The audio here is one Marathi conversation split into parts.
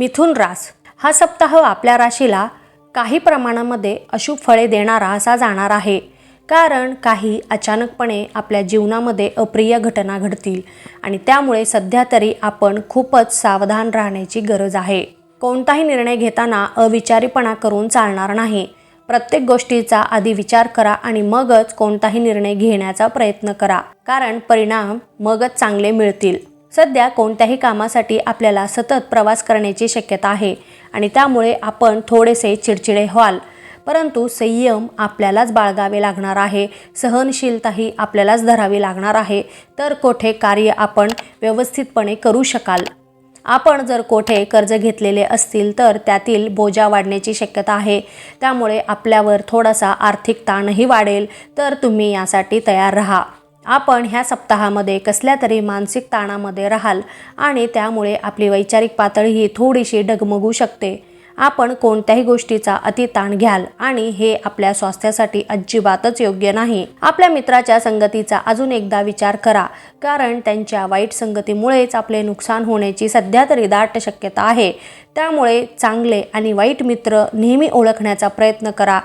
मिथुन रास. हा सप्ताह आपल्या राशीला काही प्रमाणामध्ये अशुभ फळे देणारा असा जाणार आहे. कारण काही अचानकपणे आपल्या जीवनामध्ये अप्रिय घटना घडतील आणि त्यामुळे सध्या तरी आपण खूपच सावधान राहण्याची गरज आहे. कोणताही निर्णय घेताना अविचारीपणा करून चालणार नाही. प्रत्येक गोष्टीचा आधी विचार करा आणि मगच कोणताही निर्णय घेण्याचा प्रयत्न करा. कारण परिणाम मगच चांगले मिळतील. सध्या कोणत्याही कामासाठी आपल्याला सतत प्रवास करण्याची शक्यता आहे आणि त्यामुळे आपण थोडेसे चिडचिडे व्हाल. परंतु संयम आपल्यालाच बाळगावे लागणार आहे सहनशीलताही आपल्यालाच धरावी लागणार आहे. तर कोठे कार्य आपण व्यवस्थितपणे करू शकाल? आपण जर कोठे कर्ज घेतलेले असतील तर त्यातील बोजा वाढण्याची शक्यता आहे. त्यामुळे आपल्यावर थोडासा आर्थिक ताणही वाढेल. तर तुम्ही यासाठी तयार राहा. आपण ह्या सप्ताहामध्ये कसल्या तरी मानसिक ताणामध्ये राहाल आणि त्यामुळे आपली वैचारिक पातळीही थोडीशी डगमगू शकते. आपण कोणत्याही गोष्टीचा अतिताण घ्याल आणि हे आपल्या स्वास्थ्यासाठी अजिबातच योग्य नाही. आपल्या मित्राच्या संगतीचा अजून एकदा विचार करा कारण त्यांच्या वाईट संगतीमुळेच आपले नुकसान होण्याची सध्या तरी दाट शक्यता आहे. त्यामुळे चांगले आणि वाईट मित्र नेहमी ओळखण्याचा प्रयत्न करा.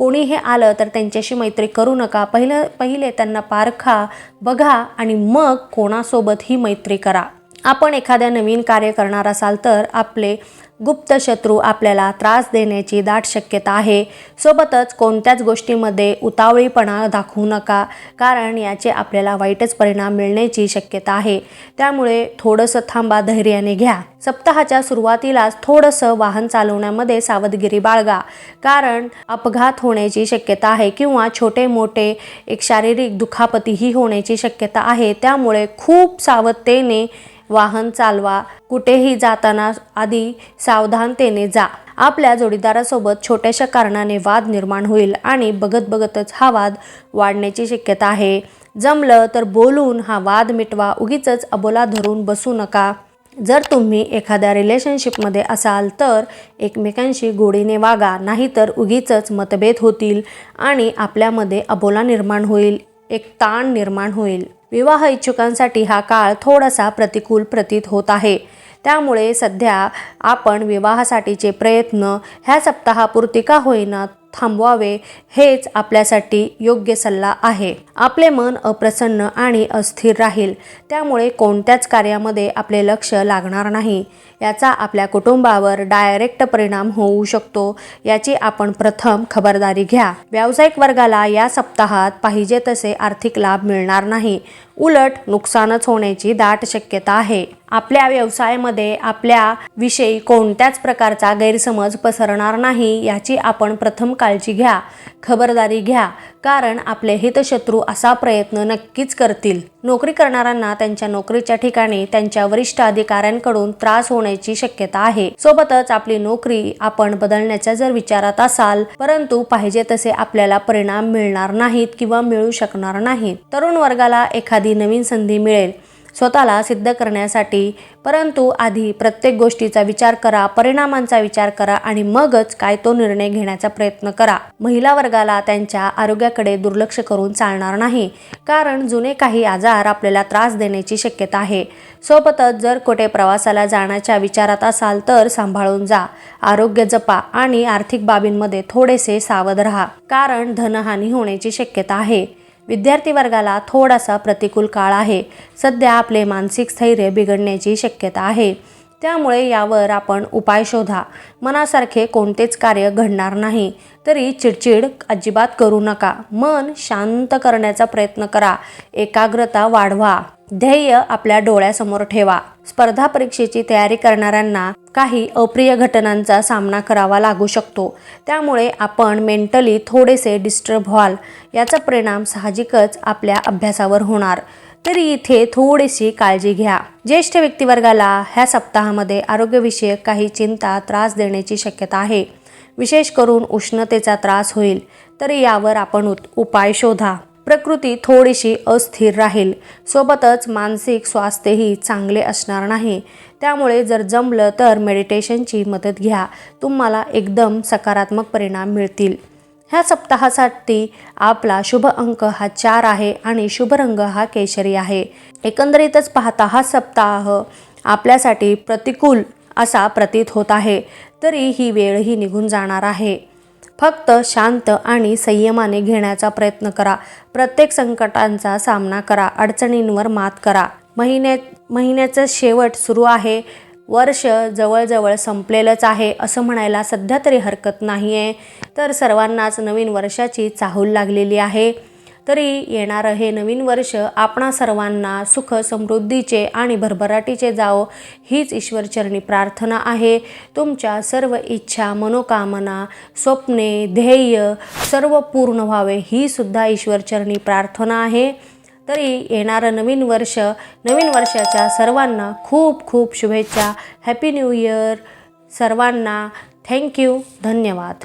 कोणी हे आलं तर त्यांच्याशी मैत्री करू नका. पहिलं पहिले त्यांना पारखा बघा आणि मग कोणासोबत ही मैत्री करा. आपण एखाद्या नवीन कार्य करणार असाल तर आपले गुप्त शत्रू आपल्याला त्रास देण्याची दाट शक्यता आहे. सोबतच कोणत्याच गोष्टीमध्ये उतावळीपणा दाखवू नका कारण याचे आपल्याला वाईटच परिणाम मिळण्याची शक्यता आहे. त्यामुळे थोडंसं थांबा धैर्याने घ्या. सप्ताहाच्या सुरुवातीलाच थोडंसं वाहन चालवण्यामध्ये सावधगिरी बाळगा कारण अपघात होण्याची शक्यता आहे किंवा छोटे मोठे एक शारीरिक दुखापतीही होण्याची शक्यता आहे. त्यामुळे खूप सावधतेने वाहन चालवा कुठेही जाताना आधी सावधानतेने जा. आपल्या जोडीदारासोबत छोट्याशा कारणाने वाद निर्माण होईल आणि बघत बघतच हा वाद वाढण्याची शक्यता आहे. जमलं तर बोलून हा वाद मिटवा उगीच अबोला धरून बसू नका. जर तुम्ही एखाद्या रिलेशनशिपमध्ये असाल तर एकमेकांशी गोडीने वागा नाहीतर उगीच मतभेद होतील आणि आपल्यामध्ये अबोला निर्माण होईल एक ताण निर्माण होईल. विवाह इच्छुकांसाठी हा काळ थोडासा प्रतिकूल प्रतीत होत आहे. त्यामुळे सध्या आपण विवाहासाठीचे प्रयत्न ह्या सप्ताहापुरती का होईना थांबवावे हेच आपल्यासाठी योग्य सल्ला आहे. आपले मन अप्रसन्न आणि अस्थिर राहील. त्यामुळे कोणत्याच कार्यामध्ये आपले लक्ष लागणार नाही. याचा आपल्या कुटुंबावर डायरेक्ट परिणाम होऊ शकतो याची आपण प्रथम खबरदारी घ्या. व्यावसायिक वर्गाला या सप्ताहात पाहिजे तसे आर्थिक लाभ मिळणार नाही. उलट नुकसानच होण्याची दाट शक्यता आहे. आपल्या व्यवसायामध्ये आपल्या विषयी कोणत्याच प्रकारचा गैरसमज पसरणार नाही याची आपण प्रथम काळजी घ्या खबरदारी घ्या कारण आपले हितशत्रू असा प्रयत्न नक्कीच करतील. नोकरी करणाऱ्यांना त्यांच्या नोकरीच्या ठिकाणी त्यांच्या वरिष्ठ अधिकाऱ्यांकडून त्रास होण्याची शक्यता आहे. सोबतच आपली नोकरी आपण बदलण्याच्या जर विचारात असाल परंतु पाहिजे तसे आपल्याला परिणाम मिळणार नाहीत किंवा मिळू शकणार नाहीत. तरुण वर्गाला एखादी नवीन संधी मिळेल. स्वतःला सिद्ध करण्यासाठी. परंतु आधी प्रत्येक गोष्टीचा विचार करा परिणामांचा विचार करा आणि मगच काय तो निर्णय घेण्याचा प्रयत्न करा. महिला वर्गाला त्यांच्या आरोग्याकडे दुर्लक्ष करून चालणार नाही कारण जुने काही आजार आपल्याला त्रास देण्याची शक्यता आहे. सोबतच जर कुठे प्रवासाला जाण्याच्या विचारात असाल तर सांभाळून जा आरोग्य जपा आणि आर्थिक बाबींमध्ये थोडेसे सावध राहा कारण धनहानी होण्याची शक्यता आहे. विद्यार्थी वर्गाला थोडासा प्रतिकूल काळ आहे. सध्या आपले मानसिक स्थैर्य बिघडण्याची शक्यता आहे. त्यामुळे यावर आपण उपाय शोधा. मनासारखे कोणतेच कार्य घडणार नाही. तरी चिडचिड अजिबात करू नका. मन शांत करण्याचा प्रयत्न करा. एकाग्रता वाढवा. ध्येय आपल्या डोळ्यासमोर ठेवा. स्पर्धा परीक्षेची तयारी करणाऱ्यांना काही अप्रिय घटनांचा सामना करावा लागू शकतो. त्यामुळे आपण मेंटली थोडेसे डिस्टर्ब व्हाल. याचा परिणाम साहजिकच आपल्या अभ्यासावर होणार. तरी इथे थोडीशी काळजी घ्या. ज्येष्ठ व्यक्तिवर्गाला ह्या सप्ताहामध्ये आरोग्यविषयक काही चिंता त्रास देण्याची शक्यता आहे. विशेष करून उष्णतेचा त्रास होईल. तरी यावर आपण उत- उपाय शोधा. प्रकृती थोडीशी अस्थिर राहील. सोबतच मानसिक स्वास्थ्यही चांगले असणार नाही. त्यामुळे जर जमलं तर मेडिटेशनची मदत घ्या. तुम्हाला एकदम सकारात्मक परिणाम मिळतील. ह्या सप्ताहासाठी आपला शुभ अंक हा चार आहे आणि शुभ रंग हा केशरी आहे. एकंदरीतच पाहता हा सप्ताह आपल्यासाठी प्रतिकूल असा प्रतीत होत आहे. तरी ही वेळही निघून जाणार आहे. फक्त शांत आणि संयमाने घेण्याचा प्रयत्न करा. प्रत्येक संकटांचा सामना करा. अडचणींवर मात करा. महिन्यात महिन्याचं शेवट सुरू आहे. वर्ष जवळजवळ संपलेलंच आहे असं म्हणायला सध्या तरी हरकत नाही आहे तर सर्वांनाच नवीन वर्षाची चाहूल लागलेली आहे. तरी येणारं हे नवीन वर्ष आपणा सर्वांना सुख समृद्धीचे आणि भरभराटीचे जावो हीच ईश्वरचरणी प्रार्थना आहे. तुमच्या सर्व इच्छा मनोकामना स्वप्ने ध्येय सर्व पूर्ण व्हावे ही सुद्धा ईश्वरचरणी प्रार्थना आहे. तरी येणारं नवीन वर्ष नवीन वर्षाच्या सर्वांना खूप खूप शुभेच्छा. हॅपी न्यू इयर सर्वांना थँक्यू धन्यवाद.